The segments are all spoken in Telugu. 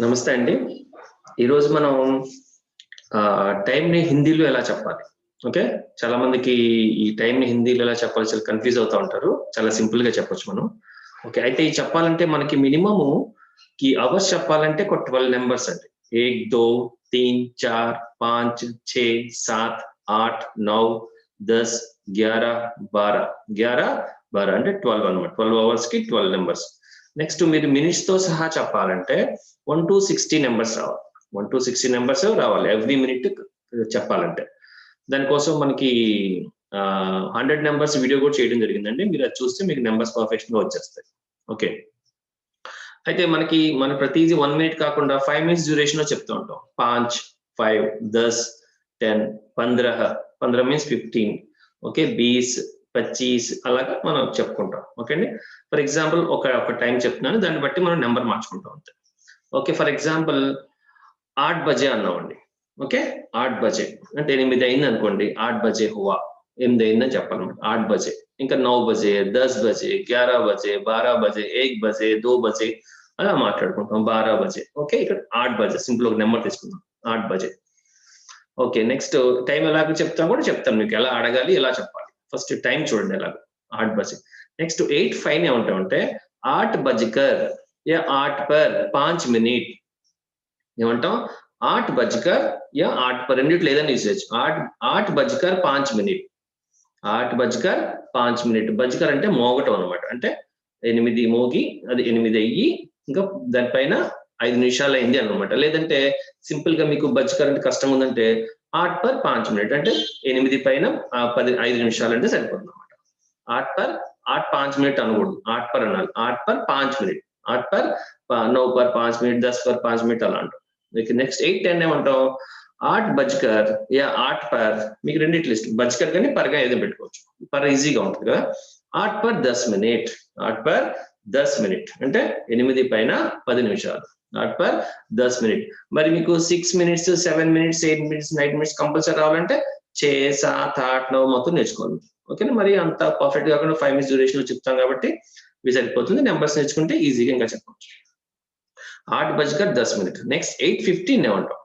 నమస్తే అండి. ఈరోజు మనం టైం ని హిందీలో ఎలా చెప్పాలి? ఓకే? చాలా మందికి ఈ టైంని హిందీలో ఎలా చెప్పాలి చాలా కన్ఫ్యూజ్ అవుతా ఉంటారు. చాలా సింపుల్గా చెప్పొచ్చు మనం. ఓకే అయితే ఈ చెప్పాలంటే మనకి మినిమము ఈ అవర్స్ చెప్పాలంటే ఒక ట్వెల్వ్ నెంబర్స్ అండి. ఏక్ దో తీన్ చార్ పాంచ్ ఛే సాత్ ఆట్ నౌ దస్ గ్యారా బారా. గ్యారా బారా అంటే ట్వెల్వ్ అనమాట ట్వెల్వ్ అవర్స్కి ట్వెల్వ్ నెంబర్స్. నెక్స్ట్ మీరు మినిట్స్తో సహా చెప్పాలంటే వన్ టు సిక్స్టీ నెంబర్స్ రావాలి. వన్ టు సిక్స్టీ నెంబర్స్ రావాలి. ఎవ్రీ మినిట్ చెప్పాలంటే. దానికోసం మనకి హండ్రెడ్ నెంబర్స్ వీడియో కూడా చేయడం జరిగిందండి. మీరు అది చూస్తే మీకు నెంబర్స్ పర్ఫెక్షన్గా వచ్చేస్తాయి. ఓకే. అయితే మనకి మన ప్రతిదీ వన్ మినిట్ కాకుండా ఫైవ్ మినిట్స్ డ్యూరేషన్లో చెప్తూ ఉంటాం. పాంచ్ ఫైవ్ దస్ టెన్ పంద్రహ. పంద్రహ మీన్స్ ఫిఫ్టీన్ ఓకే? బీస్ పచ్చీస్ అలాగా మనం చెప్పుకుంటాం. ఓకే అండి? ఫర్ ఎగ్జాంపుల్ ఒక ఒక టైం చెప్తున్నాను. దాన్ని బట్టి మనం నెంబర్ మార్చుకుంటాం అంతే. ఓకే ఫర్ ఎగ్జాంపుల్ ఆట్ బజే అన్నామండి. ఓకే ఆట్ బజే. అంటే ఎనిమిది అయింది అనుకోండి. ఆట్ బజే హువా. ఎనిమిది అయిందని చెప్పాలన్నమాట ఆట్ బజే. ఇంకా నౌ బజే దస్ బజే గ్యారా బజే బారా బజే ఏక్ బజే దో బజే. అలా మాట్లాడుకుంటాం. బారా బజే. ఓకే ఇక్కడ ఆట్ బజే. సింపుల్ ఒక నెంబర్ తీసుకుందాం. ఆట్ బజే. ఓకే నెక్స్ట్ టైం ఎలాగ చెప్తాం కూడా చెప్తాను మీకు. ఎలా అడగాలి ఎలా చెప్పాలి. ఫస్ట్ టైం చూడండి ఎలాగ. ఆర్ట్ బజిక్ నెక్స్ట్ ఎయిట్ ఫైవ్ ఏమంటామంటే ఆర్ట్ బజికర్ యా ఆర్ట్ పర్ పాంచ్ మినిట్ ఏమంటాం? ఆర్ట్ బజ్కర్ యా ఆర్ట్ పర్ రెండిట్లో ఏదైనా యూజ్ చేయొచ్చు. ఆట్ ఆర్ట్ బజ్కర్ పాంచ్ మినిట్ ఆర్ట్ బజ్కర్ పాంచ్ మినిట్ బజ్కర్ అంటే మోగటం అనమాట అంటే ఎనిమిది మోగి అది ఎనిమిది అయ్యి ఇంకా దానిపైన ఐదు నిమిషాలు అయింది అనమాట లేదంటే సింపుల్గా మీకు బజ్కర్ అంటే కష్టం ఉందంటే ఆట్ పర్ పాంచ్ మినిట్ అంటే ఎనిమిది పైన పది ఐదు నిమిషాలు అంటే సరిపోతుంది అనమాట ఆట్ పర్ ఆట్ పాంచ్ మినిట్ అనకూడదు. ఆట్ పర్ అనాలి. ఆట్ పర్ పాంచ్ మినిట్. ఆట్ పర్ నౌ పర్ పాంచ్ మినిట్ దస్ పర్ పాంచ్ మినిట్ అలా అంటాం. మీకు నెక్స్ట్ ఎయిట్ టెన్ ఏమంటాం ఆర్ట్ బజ్కర్ యా ఆర్ట్ పర్ మీకు రెండిట్ లిస్ట్ బజ్కర్ కానీ పర్గా ఏదో పెట్టుకోవచ్చు. పర్ ఈజీగా ఉంటుంది కదా. ఆర్ట్ పర్ దస్ మినిట్. ఆర్ట్ పర్ దస్ మినిట్. అంటే ఎనిమిది పైన పది నిమిషాలు. నాట్ పర్ దస్ మినిట్. మరి మీకు six minutes seven minutes eight minutes nine minutes compulsory రావాలంటే చేసా థాట్ ఆట్ నవ్ మొత్తం నేర్చుకోవాలి ఓకేనా మరి అంత పర్ఫెక్ట్ కాకుండా ఫైవ్ మినిట్స్ డ్యూరేషన్లో చెప్తాం కాబట్టి ఇవి సరిపోతుంది. నెంబర్స్ నేర్చుకుంటే ఈజీగా ఇంకా చెప్పవచ్చు ఆట్ బజ్కర్ దస్ మినిట్. నెక్స్ట్ ఎయిట్ ఫిఫ్టీన్ ఏమంటాం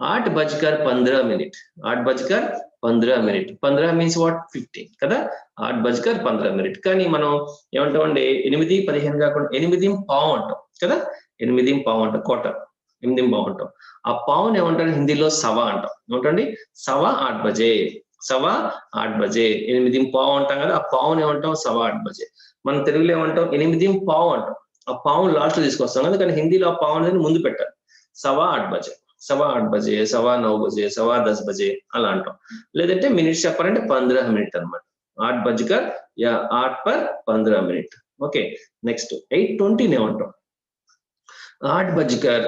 ఆట్ బజ్కర్ పంద్రా మినిట్. ఆట్ బజ్కర్ పంద్రా మినిట్. పంద్రా మీన్స్ వాట్ ఫిఫ్టీన్ కదా? ఆట్ బజ్కర్ పంద్రా మినిట్. కానీ మనం ఏమంటాం అండి ఎనిమిది పదిహేను కాకుండా ఎనిమిది పావు అంటాం. కదా? ఎనిమిది పావు అంటాం కోటర్ ఎనిమిది పావు అంటాం. ఆ పావుని ఏమంటారు? హిందీలో సవా అంటాం. ఏమంటండి సవా ఆట్ బజే. సవా ఆట్ బజే. ఎనిమిది పావు అంటాం కదా? ఆ పావుని ఏమంటాం? సవా ఆట్ బజే. మనం తెలుగులో ఏమంటాం? ఎనిమిది పావు అంటాం. ఆ పావు లాస్ట్ తీసుకొస్తాం కదా? కానీ హిందీలో ఆ పావు అనేది ముందు పెట్టాలి. సవా ఆట్ బజే. సవా ఆట్ బజే సవా నౌ బజే సవా దస్ బజే అలా అంటాం. లేదంటే మినిట్స్ చెప్పాలంటే పంద్రహ మినిట్ అనమాట ఆట్ బజ్కర్ యా ఆట్ పర్ పంద్రహ మినిట్. ఓకే నెక్స్ట్ ఎయిట్ ట్వంటీని ఏమంటాం ఆట్ బజ్కర్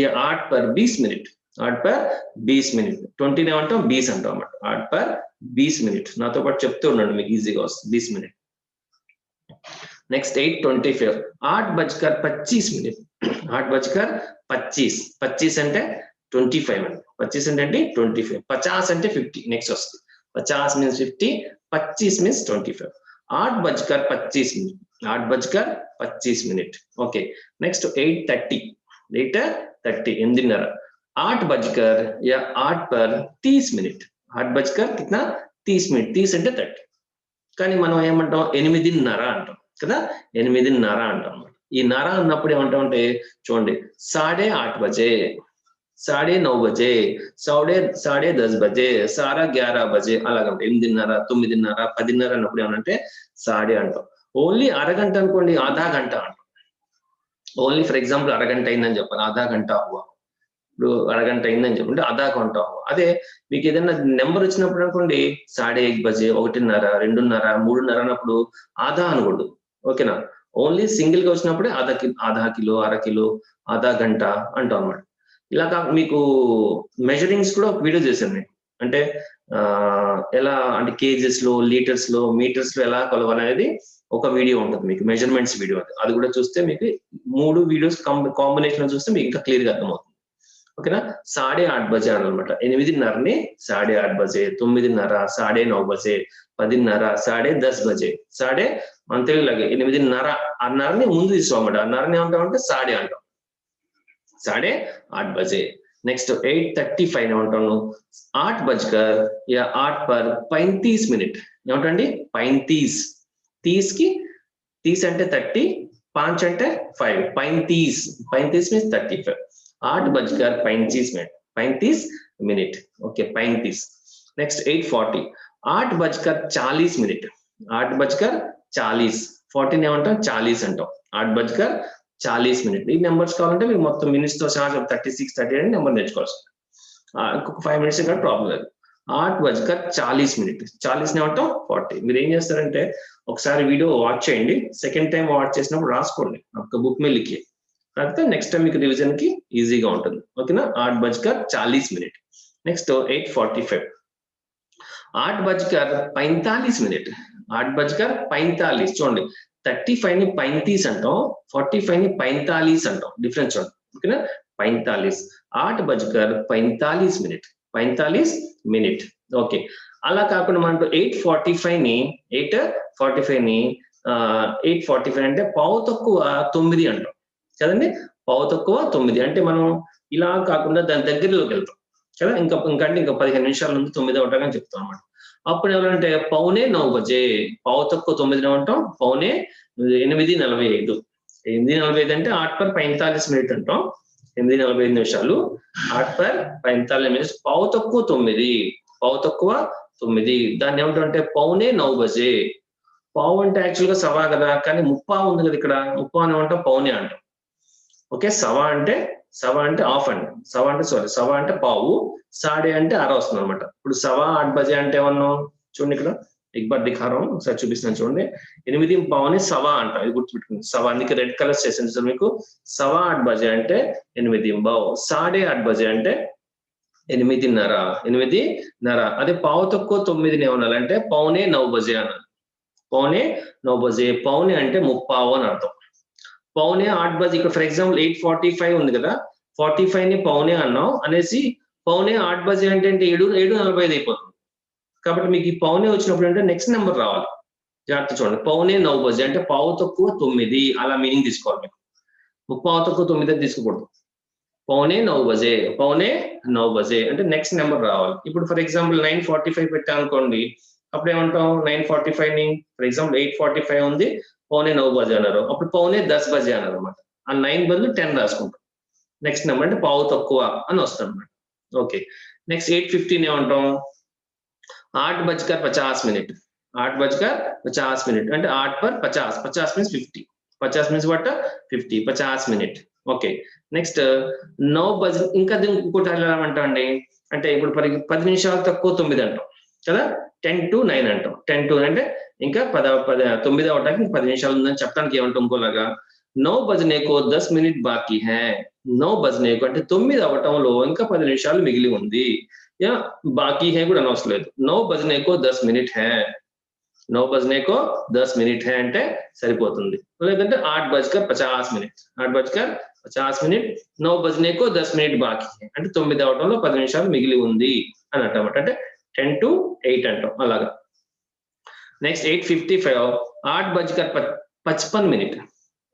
యా ఆట్ పర్ బీస్ మినిట్. ఆట్ పర్ బీస్ మినిట్. ట్వంటీని ఏమంటాం బీస్ అంటాం అన్నమాట. ఆట్ పర్ బీస్ మినిట్. నాతో పాటు చెప్తూ ఉండండి మీకు ఈజీగా వస్తుంది. బీస్ minute. Next eight twenty five ఆట్ బజ్కర్ పచ్చీస్ మినిట్. ఆట్ బజ్కర్ పచ్చీస్. పచ్చీస్ అంటే ట్వంటీ ఫైవ్ అండి. పచ్చీస్ ఏంటంటే ట్వంటీ ఫైవ్ పచాస్ అంటే ఫిఫ్టీ నెక్స్ట్ వస్తుంది. పచాస్ మీన్స్ ఫిఫ్టీ పచ్చీస్ మీన్స్ ట్వంటీ ఫైవ్ ఆట్ బజ్కర్ పచ్చీస్ మినిట్ ఆట్ బజ్కర్ పచ్చీస్ minute okay next eight thirty litre thirty ఎనిమిదిన్నర ఆట్ బజ్కర్. యా ఆట్ పర్ తీస్ మినిట్ ఆట్ బజ్కర్ కింద తీస్ మినిట్ తీస్ అంటే థర్టీ. కానీ మనం ఏమంటాం? ఎనిమిదిన్నర అంటాం. కదా? ఎనిమిదిన్నర అంటాం. ఈ నర అన్నప్పుడు ఏమంటాం అంటే చూడండి సాడే ఆట్ బజే. సాడే నౌ బజే సాడే సాడే దస్ బజే సారా గ్యారా బజే అలాగంట ఎనిమిదిన్నర తొమ్మిదిన్నర పదిన్నర అన్నప్పుడు ఏమంటే సాడే అంటాం. ఓన్లీ అరగంట అనుకోండి ఆధా గంట అంటాం. ఓన్లీ ఫర్ ఎగ్జాంపుల్ అరగంట అయిందని చెప్పాలి. ఆధా గంట అవ్వ. ఇప్పుడు అరగంట అయిందని చెప్పండి అదా గంట అదే మీకు ఏదైనా నెంబర్ వచ్చినప్పుడు అనుకోండి సాడే ఎగ్ బజే ఒకటిన్నర రెండున్నర మూడున్నర అన్నప్పుడు ఆదా అనకూడదు ఓకేనా? ఓన్లీ సింగిల్గా వచ్చినప్పుడే ఆధా కిలో ఆధా కిలో అర కిలో ఆధా గంట అంటాం అనమాట ఇలా మీకు మెజరింగ్స్ కూడా ఒక వీడియో చేశాను నేను. అంటే ఎలా అంటే కేజెస్లో లీటర్స్లో మీటర్స్లో ఎలా కొలవనేది ఒక వీడియో ఉంటుంది మీకు మెజర్మెంట్స్ వీడియో అది. కూడా చూస్తే మీకు మూడు వీడియోస్ కాంబినేషన్ చూస్తే మీకు ఇంకా క్లియర్గా అర్థమవుతుంది. ఓకేనా? సాడే ఆట్ బజే అనమాట. ఎనిమిదిన్నరని సాడే ఆట్ బజే తొమ్మిదిన్నర సాడే నౌ బజే పదిన్నర సాడే దస్ బజే. సాడే మన తెలుగులాగే ఎనిమిదిన్నర అన్నరని ముందు తీసుకోమాట అన్నరని ఏమంటామంటే సాడే అంటాం. साढ़े आठ बजे नेक्स्ट एट थर्टी फाइव आठ बजकर या आठ पर पैंतीस मिनट पैंतीस तीस की तीस अंटे थर्टी पांच अंटे फाइव पैंतीस पैंतीस मीन थर्टी फाइव आठ बजकर पैंतीस मिनट पैंतीस मिनट ओके पैंतीस नेक्स्ट एट फोर्टी आठ बजकर चालीस मिनट आठ बजकर चालीस फोर्टीन चालीस अंटाम आठ बजकर చాలీస్ మినిట్. ఈ నెంబర్స్ కావాలంటే మీకు మొత్తం మినిట్స్తో సహా thirty six thirty eight number నేర్చుకోవాల్సి ఇంకొక ఫైవ్ మినిట్స్ కూడా ప్రాబ్లం లేదు. ఆర్ట్ వజ్గా చాలీస్ మినిట్. చాలీస్ ఏమంటాం? ఫార్టీ. మీరు ఏం చేస్తారంటే ఒకసారి వీడియో వాచ్ చేయండి. సెకండ్ టైం వాచ్ చేసినప్పుడు రాసుకోండి. ఒక బుక్ మీద లిక్ కాకపోతే నెక్స్ట్ టైం మీకు రివిజన్కి ఈజీగా ఉంటుంది. ఓకేనా? ఆర్ట్ బజ్కర్ Chalisa minute. Next eight forty five art బజ్కర్ పైంతాలీస్ మినిట్. ఆర్ట్ బజ్కర్ పైంతాలీస్. చూడండి. థర్టీ ఫైవ్ని పైంతీస్ అంటాం ఫార్టీ ఫైవ్ని పైంతాలీస్ అంటాం. డిఫరెన్స్ ఉంటుంది ఓకేనా? పైంతాలీస్ ఆట్ బజ్కర్ పైంతాలీస్ మినిట్ పైంతాలీస్ మినిట్ ఓకే అలా కాకుండా మనం ఎయిట్ ఫార్టీ ఫైవ్ని ఎయిట్ ఫార్టీ ఫైవ్ని ఎయిట్ ఫార్టీ ఫైవ్ అంటే పావు తక్కువ తొమ్మిది అంటాం. కదండి? పావు తక్కువ తొమ్మిది. అంటే మనం ఇలా కాకుండా దాని దగ్గరలోకి వెళ్తాం. కదా? ఇంకా ఇంకంటే ఇంకా పదిహేను నిమిషాల నుండి తొమ్మిది అవటాలని చెప్తాం అనమాట అప్పుడు ఎవరంటే పౌనే నవ్వజే. బజే పావు తక్కువ తొమ్మిది అంటాం పౌనే ఎనిమిది నలభై ఐదు. ఎనిమిది నలభై ఐదు అంటే ఆట్ పర్ పైంతాలీస్ మినిట్ అంటాం. ఎనిమిది నలభై ఐదు నిమిషాలు. ఆట్ పర్ పైంతాలీస్ మినిట్స్. పావు తక్కువ తొమ్మిది. పావు తక్కువ తొమ్మిది. దాన్ని ఏమంటారంటే పౌనే నవ్వు బజే పావు అంటే యాక్చువల్గా సవా కదా కానీ ముప్పా ఉంది కదా ఇక్కడ. ముప్పా అని అంటాం పౌనే అంటాం. ఓకే సవా అంటే సవా అంటే ఆఫ్ అండి. సవా అంటే సారీ సవా అంటే పావు సాడే అంటే అర వస్తుంది అనమాట ఇప్పుడు సవా ఆట్ బజే అంటే ఏమన్నా? చూడండి ఇక్కడ. ఇక్బర్ దిఖారం. ఒకసారి చూపిస్తున్నాను చూడండి. ఎనిమిది పావుని సవా అంటాం. ఇది గుర్తుపెట్టుకుంది సవా. అందుకే రెడ్ కలర్ చేసింది సార్ మీకు. సవా ఆట్ బజే అంటే ఎనిమిది బావు సాడే ఆట్ బజే అంటే ఎనిమిదిన్నర. ఎనిమిదిన్నర అదే పావు తక్కువ తొమ్మిదిని ఏమనాలంటే పౌనే నవ్ బజే అనాలి. పౌనే నవ్ బజే. పౌనే అంటే ముప్పావు అని అర్థం. పౌనే ఆట్ బజే. ఇక్కడ for example eight forty five ఉంది కదా. ఫార్టీ ఫైవ్ని పౌనే అన్నాం. అనేసి పౌనే ఆట్ బజే ఏంటంటే ఏడు ఏడు నలభై ఐదు అయిపోతుంది. కాబట్టి మీకు ఈ పౌనే వచ్చినప్పుడు అంటే నెక్స్ట్ నెంబర్ రావాలి. జాగ్రత్త చూడండి. పౌనే నవ్వు బజే. అంటే పావు తక్కువ తొమ్మిది. అలా మీనింగ్ తీసుకోవాలి మీకు. ముప్పావు తక్కువ తొమ్మిది అని తీసుకోకూడదు. పౌనే నవ్వు బజే. పౌనే నవ్వు బజే. అంటే నెక్స్ట్ నెంబర్ రావాలి. ఇప్పుడు for example nine forty five పెట్టాం అనుకోండి అప్పుడు ఏమంటాం? Nine forty ఫైవ్ని for example eight forty five ఉంది. పౌనే నవ్ బజే అన్నారు. అప్పుడు పౌనే దస్ బజే అన్నారు అనమాట ఆ నైన్ బదులు టెన్ రాసుకుంటాం. నెక్స్ట్ నెంబర్ అంటే పావు తక్కువ అని వస్తుంది అనమాట ఓకే నెక్స్ట్ ఎయిట్ ఫిఫ్టీన్ ఏమంటాం? ఆట్ బజ్కర్ పచాస్ మినిట్. ఆట్ బజ్కర్ పచాస్ మినిట్. అంటే ఆట్ పర్ పచాస్. పచాస్ మీన్స్ ఫిఫ్టీ పచాస్ మీన్స్ బట్ట ఫిఫ్టీ పచాస్ మినిట్. ఓకే నెక్స్ట్ నో బజ్ ఇంకా ఇంకోటి ఎలా అంటామండి అంటే ఇప్పుడు పది పది నిమిషాలు తక్కువ తొమ్మిది అంటాం. కదా? టెన్ టు నైన్ అంటాం. టెన్ టు అంటే ఇంకా పద పద తొమ్మిదవ అటాక్ పది నిమిషాలు ఉందని చెప్పడానికి ఏమంటాం ఇంకోలాగా నో బజనేకో దస్ మినిట్ బాకీ హే. నో భజనేకో అంటే తొమ్మిది అవటంలో ఇంకా పది నిమిషాలు మిగిలి ఉంది. యా బాకీ హే కూడా అనవసరం లేదు. నో భజనేకో దస్ మినిట్ హే. నో బజనేకో దస్ మినిట్ హే అంటే సరిపోతుంది. లేదంటే ఆట్ బజ్కర్ పచాస్ మినిట్. ఆట్ బజ్కర్ పచాస్ మినిట్ నో బజనేకో దస్ మినిట్ బాకీ అంటే తొమ్మిది అవటంలో పది నిమిషాలు మిగిలి ఉంది అని అంటాం అంటే టెన్ టు ఎయిట్ అంటాం. అలాగా. नेक्स्ट एट फिफ्टी फाइव आठ बजकर पचपन मिनट।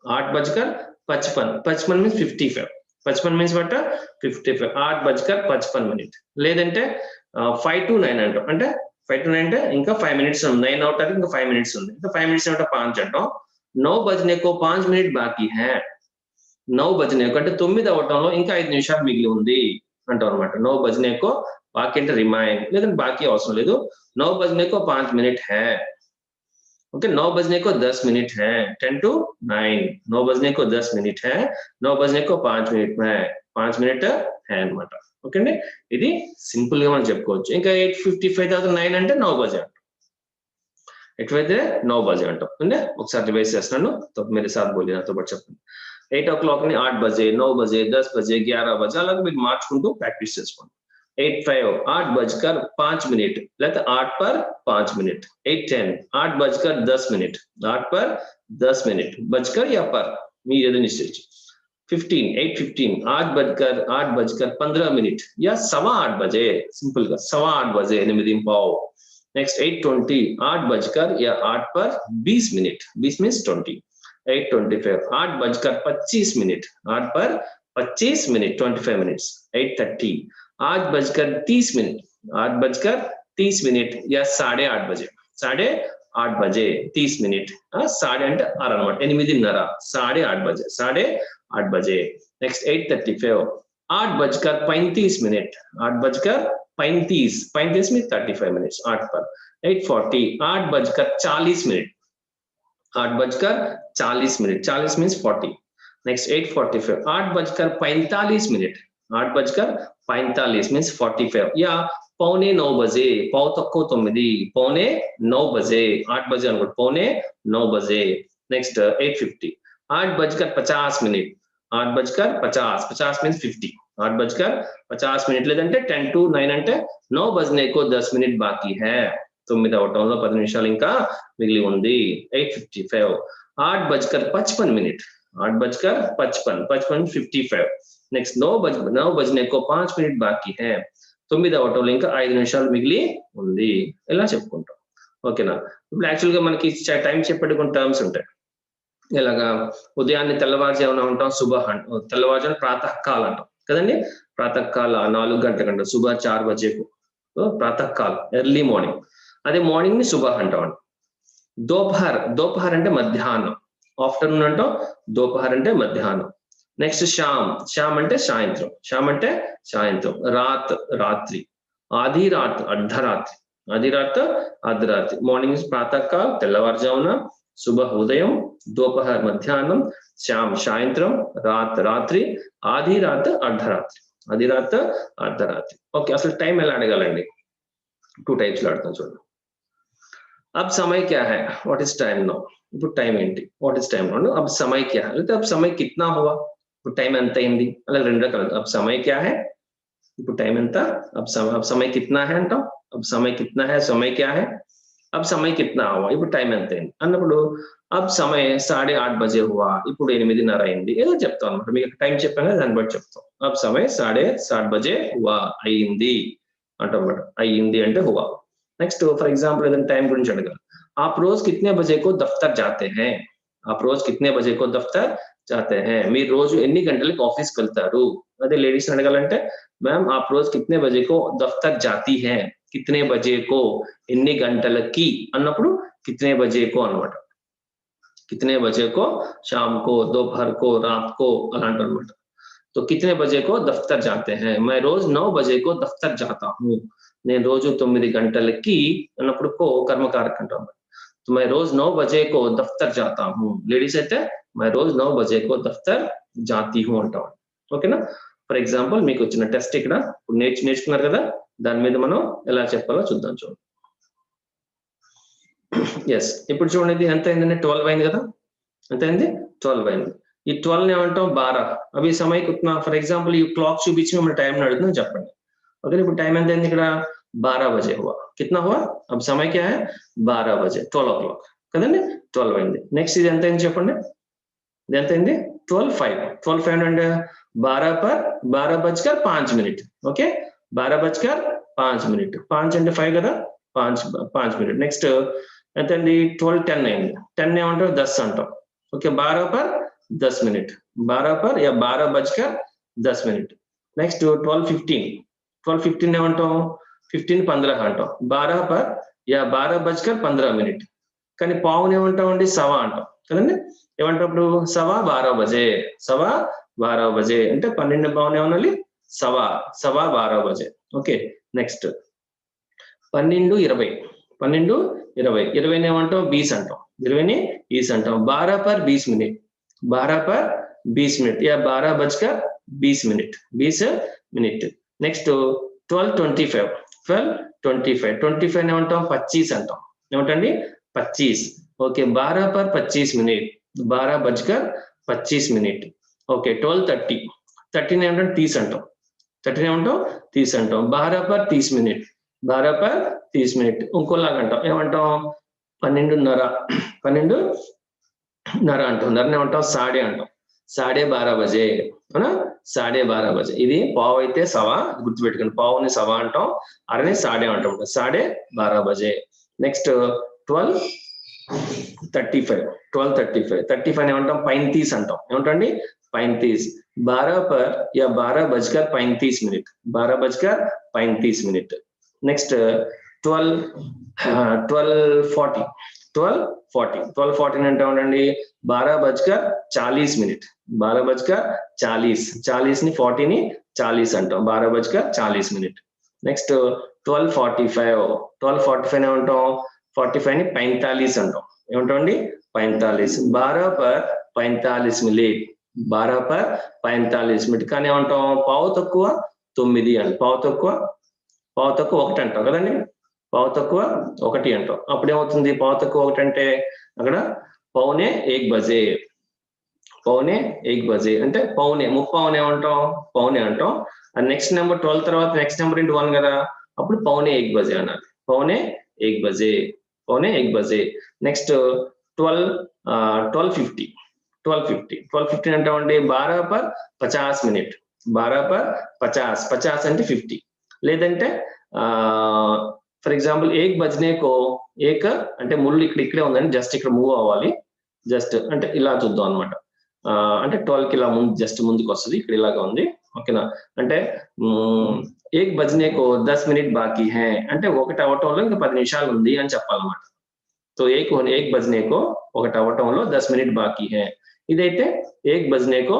आठ बजकर पचपन। पचपन मीन फिफ्टी फाइव पचपन मीन बट फिफ्टी फाइव आठ बजकर पचपन मिनट। लेदे फाइव टू नईन अट अटे फाइव टू नई इंका फाइव मिनट नईन अवटा इंक फाइव मिनट फाइव मिनट पाँच अट नौ बजने को पाँच मिनट बाकी है नौ बजने को अंत तुम अवटों इंका ईद निषा मिगली अटोन नौ बजने को बाकी अंत रिमाइंड लेकिन बाकी अवसर ले नौ बजने को पाँच मिनट है ओके, नौ बजने को दस मिनट है। Ten to nine. नौ बजने को दस मिनट है। नौ बजने को पाँच मिनट है। पाँच मिनट है ओके अंडी सिंपल ऐसी इंका एट फिफ्टी फाइव तरह नईन अंटे नौ बजे एटे नौ बजे अंटे सार बोल तो चपेन तो एट ओ क्लाक आठ बजे, नौ बजे, दस बजे, ग्यारह बजे अलग मार्च कुंट प्राक्टिस एट फाइव आठ बजकर पाँच मिनट, लेते आठ पर पाँच मिनट एट टेन आठ बजकर दस मिनट, आठ पर दस मिनट, बजकर या पर मी ये निश्चय फिफ्टीन एट फिफ्टीन आठ बजकर आठ बजकर पंद्रह मिनट, या सवा आठ बजे सिंपल का, सवा आठ बजे पाओ। नेक्स्ट एट ट्वेंटी आठ बजकर या आठ पर बीस मिनट, बीस means twenty eight twenty five आठ बजकर पच्चीस मिनट, आठ पर पच्चीस minute twenty five minutes eight thirty आठ बजकर तीस मिनट आठ बजकर तीस मिनट या साढ़े आठ बजे साढ़े आठ बजे तीस मिनट हाँ, साढ़े అంటే ఆరు అనమాట ఎనిమిదిన్నర साढ़े आठ बजे साढ़े आठ बजे नेक्स्ट एट थर्टी फाइव आठ बजकर पैंतीस मिनट आठ बजकर पैंतीस पैंतीस में थर्टी फाइव मिनट्स आठ पर एट फोर्टी आठ बजकर चालीस मिनट आठ बजकर चालीस मिनट चालीस means forty next eight forty five आठ बजकर पैंतालीस मिनट आठ बजकर पैंतालीस मीन्स फोर्टी फाइव या पौने नौ बजे पाव तक्को తొమ్మిది पौने नौ बजे आठ बजे అనుకోండి पौने नौ बजे नेक्स्ट एट फिफ्टी आठ बजकर पचास मिनट आठ बजकर पचास पचास मीन्स फिफ्टी आठ बजकर पचास मिनट లేదంటే టెన్ టు నైన్ అంటే నో బజ్నే కో దస్ మినిట్ బాకీ హై తొమ్మిది అవటంలో పది నిమిషాలు ఇంకా మిగిలి ఉంది ఎయిట్ ఫిఫ్టీ ఫైవ్ आठ बजकर पचपन मिनट आठ बजकर पचपन पचपन फिफ्टी फाइव నెక్స్ట్ నౌ భజ నౌ భజనకు పాంచ్ మినిట్ బాకీ హే తొమ్మిది టోల్ ఇంకా ఐదు నిమిషాలు మిగిలి ఉంది ఇలా చెప్పుకుంటాం ఓకేనా ఇప్పుడు యాక్చువల్గా మనకి టైం చెప్పేటి కొన్ని టర్మ్స్ ఉంటాయి ఇలాగా ఉదయాన్నే తెల్లవారుజామున ఉంటాం శుభ తెల్లవారుజామున ప్రాతకాలం అంటాం కదండి ప్రాతకాల నాలుగు గంటల కంట శుభ చార్ బజేకు ప్రాతకాల ఎర్లీ మార్నింగ్ అదే మార్నింగ్ని శుభ అంటాం దోపహార్ దోపహార్ అంటే మధ్యాహ్నం ఆఫ్టర్నూన్ అంటాం దోపహార్ అంటే మధ్యాహ్నం నెక్స్ట్ శ్యామ్ శ్యామ్ అంటే సాయంత్రం శ్యామ్ అంటే సాయంత్రం రాత్ రాత్రి ఆది రాత్ అర్ధరాత్రి ఆది రాత్ అర్ధరాత్రి మార్నింగ్ ప్రాతకాల్ తెల్లవారుజామున శుభ ఉదయం దోపహర్ మధ్యాహ్నం శ్యామ్ సాయంత్రం రాత్ రాత్రి ఆది రాత్ అర్ధరాత్రి ఆది రాత్ అర్ధరాత్రి ఓకే అసలు టైం ఎలా అడగాలండి టూ టైప్స్ లో అడతాం చూడండి अब समय क्या है व्हाट इज टाइम नो ఇప్పుడు టైం ఏంటి వాట్ ఇస్ టైం నో अब समय क्या है లేకపోతే अब समय कितना हुआ ఇప్పుడు టైం ఎంత అయింది అలా రెండు రకాలు अब समय क्या है ఇప్పుడు టైం ఎంత अब समय अब समय कितना है అంటాం अब समय कितना है समय क्या है अब समय कितना हुआ ఇప్పుడు టైం ఎంత అయింది అన్నప్పుడు अब समय साढ़े आठ बजे हुआ ఇప్పుడు ఎనిమిదిన్నర అయింది ఏదో చెప్తాం అనమాట మీకు టైం చెప్పాను కదా దాన్ని బట్టి చెప్తాం अब समय साढ़े साठ बजे हुआ అయ్యింది అంటాం అనమాట అయ్యింది అంటే హువా नेक्स्ट फॉर एग्जाम्पल ఏదైనా టైం గురించి అడగాలి आप रोज कितने बजे को दफ्तर जाते हैं आप रोज कितने बजे को दफ्तर जाते हैं మీరు రోజు ఎన్ని గంటలకు ఆఫీస్ కి వెళ్తారు అదే లేడీస్ అడగాలంటే మ్యామ్ आप रोज कितने बजे को दफ्तर जाती है कितने बजे को ఎన్ని గంటలకి అన్నప్పుడు कितने बजे को అన్నమాట कितने बजे को शाम को दोपहर को रात को అలాంటి అనమాట तो कितने बजे को दफ्तर जाते हैं मैं रोज नौ बजे को दफ्तर जाता हूँ నేను రోజు తొమ్మిది గంటలకి అన్నప్పుడు కో కర్మకారక అంటాం तो मैं रोज नौ बजे को दफ्तर जाता हूँ లేడీస్ అయితే मैं रोज नौ बजे को दफ्तर जाती हूँ అంటాం ఓకేనా ఫర్ ఎగ్జాంపుల్ మీకు వచ్చిన టెస్ట్ ఇక్కడ ఇప్పుడు నేర్చు నేర్చుకున్నారు కదా దాని మీద మనం ఎలా చెప్పాలో చూద్దాం చూడండి ఎస్ ఇప్పుడు చూడండి ఇది ఎంత అయిందండి ట్వెల్వ్ అయింది కదా ఎంత అయింది ట్వెల్వ్ అయింది ఈ ట్వెల్వ్ ఏమంటాం బారా అవి సమయ ఫర్ ఎగ్జాంపుల్ ఈ క్లాక్ చూపించి మిమ్మల్ని టైం అడుగుతుందని చెప్పండి ఓకే ఇప్పుడు టైం ఎంత అయింది ఇక్కడ बारह बजे हुआ कितना हुआ अब समय क्या है बारह बजे ट्वेल्व ओ क्लॉक కదండి ట్వెల్వ్ అయింది నెక్స్ట్ ఇది ఎంత అయింది చెప్పండి ఇది ఎంత అయింది ట్వెల్వ్ ఫైవ్ ట్వెల్వ్ ఫైవ్ అంటే బారా పర్ బారా బజ్కర్ పాంచ్ మినిట్ ఓకే బారా బజ్కర్ పాంచ్ మినిట్ పాంచ్ అంటే ఫైవ్ కదా పాంచ్ పాంచ్ మినిట్ నెక్స్ట్ ఎంత అండి ట్వెల్వ్ టెన్ అయింది టెన్ ఏమంటారు దస్ అంటాం ఓకే బారా పర్ దస్ మినిట్ బారా పర్ యా బారా బజ్కర్ దస్ minute next twelve fifteen twelve fifteen ఏమంటాం ఫిఫ్టీన్ పంద్రహ అంటాం. బారా పర్ యా బారా బజ్కర్ పంద్రహ మినిట్. కానీ పావుని ఏమంటాం అండి సవా అంటాం. కదండి? ఏమంటాం ఇప్పుడు సవా బారా బజే. సవా బారా బజే. అంటే పన్నెండు పావుని ఏమనాలి? సవా. సవా బారా బజే. Okay next. పన్నెండు ఇరవై. పన్నెండు ఇరవై. ఇరవైని ఏమంటాం? బీస్ అంటాం. ఇరవైని ఈస్ అంటాం. బారా పర్ బీస్ మినిట్. బారా పర్ బీస్ మినిట్. యా బారా బజ్కర్ బీస్ మినిట్. బీస్ minute. Next twelve twenty five. Twelve twenty five. Twenty five ఏమంటాం? పచ్చీస్ అంటాం. ఏమంటండి? పచ్చీస్. ఓకే బారా పర్ పచ్చీస్ మినిట్. బారా బజ్కర్ పచ్చీస్ minute. Okay twelve thirty. Thirteen ఏమంటాం? తీస్ అంటాం. థర్టీన్ ఏమంటాం? తీస్ అంటాం. బారా పర్ తీస్ మినిట్. బారా పర్ తీస్ మినిట్. ఇంకోలాగా అంటాం. ఏమంటాం? పన్నెండున్నర. పన్నెండు నర అంటాం. నరని ఏమంటాం? సాడే అంటాం. సాడే బారా బజే. అవునా? సాడే బారా బజే. ఇది పావు అయితే సవా గుర్తుపెట్టుకోండి. పావుని సవా అంటాం అరనే సాడే అంటాం. సాడే బారా బజే. Next twelve thirty five. Twelve thirty five. Thirty five ఏమంటాం? పైంతీస్ అంటాం. ఏమంటండి పైంతీస్ బారా పర్ యా బారా బజ్కర్ పైంతీస్ మినిట్. బారా బజ్కర్ పైంతీస్ minute. Next twelve twelve forty. Twelve fourteen twelve fourteen అంటే ఉండండి బారా బజ్కా చాలీస్ మినిట్. బారా బజ్కా చాలీస్. చాలీస్ని ఫార్టీని చాలీస్ అంటాం. బారా బజ్కా Chalisa minute. Next twelve forty five twelve forty five ఏమంటాం? ఫార్టీ ఫైవ్ని పైంతాలీస్ అంటాం. ఏమంటండి పైంతాలీస్. బారా పర్ పైంతాలీస్ మినిట్. బారా పర్ పైంతాలీస్ మినిట్. కానీ ఏమంటాం? పావు తక్కువ తొమ్మిది అండి పావు తక్కువ? పావు తక్కువ ఒకటి అంటాం కదండి? పావు తక్కువ ఒకటి అంటాం. అప్పుడు ఏమవుతుంది పావు తక్కువ ఒకటి అంటే అక్కడ పౌనే ఏక్ బజే. పౌనే ఏక్ బజే. అంటే పౌనే ముప్పావునే ఏమంటాం పౌనే అంటాం. అది నెక్స్ట్ నెంబర్ ట్వెల్వ్ తర్వాత నెక్స్ట్ నెంబర్ ఇంటూ వన్ కదా? అప్పుడు పౌనే ఏక్ బజే అనాలి. పౌనే ఏక్ బజే. పౌనే ఏక్ బజే. Next twelve twelve fifty twelve fifty twelve fifteen అంటామండి బారా పర్ పచాస్ మినిట్. బారా పర్ పచాస్. పచాస్ అంటే ఫిఫ్టీ లేదంటే ఫర్ ఎగ్జాంపుల్ ఏక్ బజ్నేకో ఏక్ అంటే ముళ్ళు ఇక్కడ ఇక్కడే ఉందండి జస్ట్ ఇక్కడ మూవ్ అవ్వాలి జస్ట్ అంటే ఇలా చూద్దాం అనమాట అంటే ట్వెల్వ్కి ఇలా ముందు జస్ట్ ముందుకు వస్తుంది ఇక్కడ ఇలాగా ఉంది ఓకేనా అంటే ఏక్ బజ్నేకో దస్ మినిట్ బాకీ హే అంటే ఒకటి అవటంలో ఇంకా పది నిమిషాలు ఉంది అని చెప్పాలన్నమాట సో ఏక్ ఏక్ బజ్నేకో ఒకటి అవటంలో దస్ మినిట్ బాకీ హే ఇదైతే ఏక్ బజ్నేకో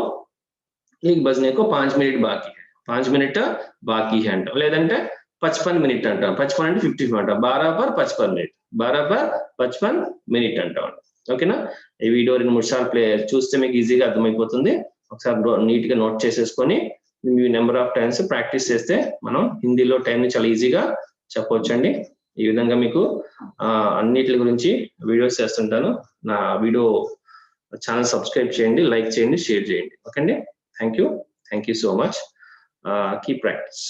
ఏక్ బజ్నేకో పాంచ్ మినిట్ బాకీ పాంచ్ మినిట్ బాకీ హే అంటాం లేదంటే పచ్పన్ మినిట్ అంటాం. పచ్పన్ అంటే ఫిఫ్టీ అంటాం. బారా పచ్పన్ మినిట్. బారా పచ్పన్ మినిట్ అంటాం. ఓకేనా? ఈ వీడియో రెండు మూడు సార్లు ప్లే చూస్తే మీకు ఈజీగా అర్థమైపోతుంది. ఒకసారి నీట్గా నోట్ చేసేసుకొని మీ నెంబర్ ఆఫ్ టైమ్స్ ప్రాక్టీస్ చేస్తే మనం హిందీలో టైంని చాలా ఈజీగా చెప్పవచ్చండి ఈ విధంగా మీకు అన్నిటి గురించి వీడియోస్ చేస్తుంటాను. నా వీడియో ఛానల్ సబ్స్క్రైబ్ చేయండి లైక్ చేయండి షేర్ చేయండి. ఓకే అండి thank you. Thank you so much. Key practice.